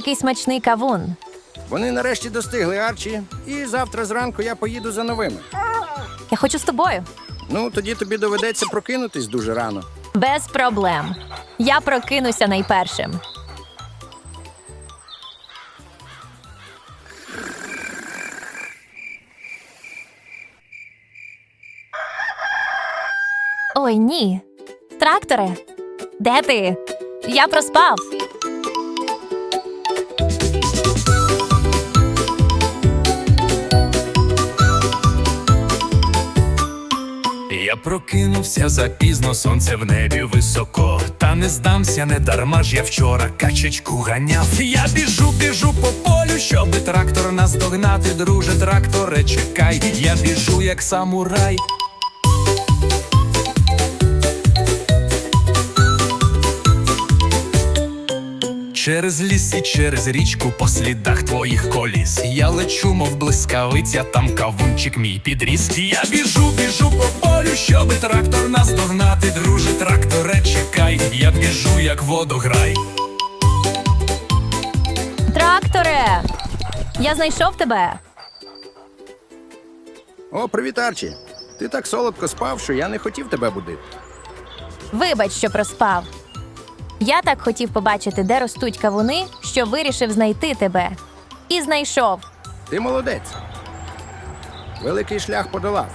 який смачний кавун. Вони нарешті достигли Арчі, і завтра зранку я поїду за новими. Я хочу з тобою. Ну, тоді тобі доведеться прокинутись дуже рано. Без проблем. Я прокинуся найпершим. Ой, ні. Тракторе, де ти? Я проспав. Прокинувся запізно, сонце в небі високо. Та не здамся, не дарма ж я вчора качечку ганяв. Я біжу, біжу по полю, щоби трактор наздогнати, друже, тракторе, чекай. Я біжу, як самурай. Через ліс і через річку по слідах твоїх коліс. Я лечу, мов блискавиця, там кавунчик мій підріс. Я біжу, біжу по полю, щоби трактор наздогнати, друже, тракторе, чекай. Я біжу, як водограй. Тракторе! Я знайшов тебе. О, привіт, Арчі. Ти так солодко спав, що я не хотів тебе будити. Вибач, що проспав. Я так хотів побачити, де ростуть кавуни, що вирішив знайти тебе. І знайшов. Ти молодець. Великий шлях подолав.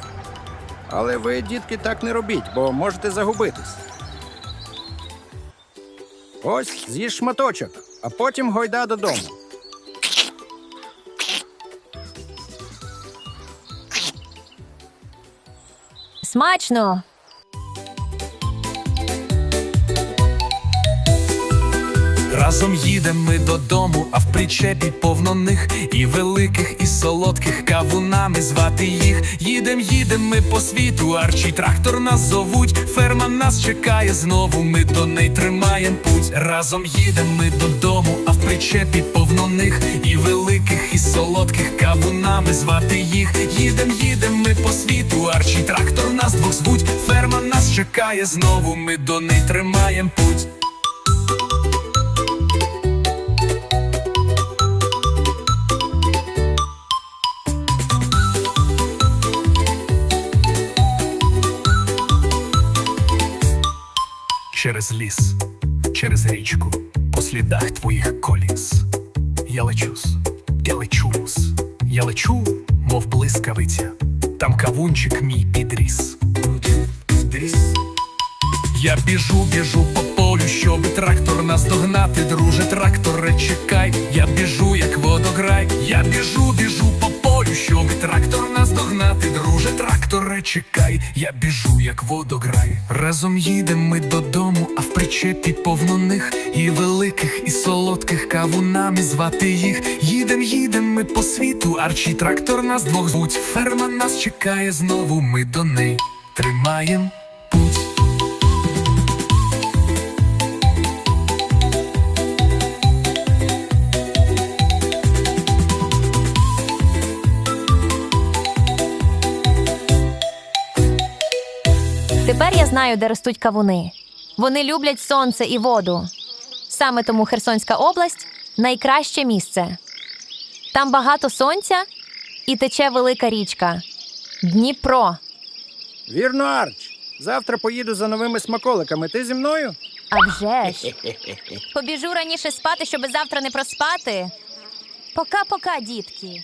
Але ви, дітки, так не робіть, бо можете загубитись. Ось з'їж шматочок, а потім гойда додому. Смачно! Разом їдем ми додому, а в причепі повно них і великих, і солодких кавунами звати їх. Їдем, їдем ми по світу, арчий трактор нас зовуть. Ферма нас чекає знову. Ми до неї тримаєм путь. Разом їдем ми додому, а в причепі повно них і великих, і солодких кавунами звати їх. Їдем, їдем ми по світу, арчий трактор нас двох звуть. Ферма нас чекає знову. Ми до неї тримаєм путь. Через ліс, через річку, по слідах твоїх коліс. Я лечусь, я лечусь, я лечу, мов блискавиця, там кавунчик мій підріс. Підріс. Я біжу, біжу по полю, щоб трактор наздогнати, друже, тракторе, чекай. Я біжу, як водограй. Я біжу, біжу по полю, тракторе, чекай. Я біжу, як водограй. Разом їдем ми додому, а в причепі повно них і великих, і солодких кавунами звати їх. Їдем, їдем ми по світу, арчий трактор нас двох звуть. Ферма нас чекає знову, ми до неї тримаєм Тепер я знаю, де ростуть кавуни. Вони люблять сонце і воду. Саме тому Херсонська область найкраще місце. Там багато сонця і тече велика річка Дніпро. Вірно, Арч. Завтра поїду за новими смаколиками. Ти зі мною? А вже ж. Побіжу раніше спати, щоб завтра не проспати. Пока-пока, дітки.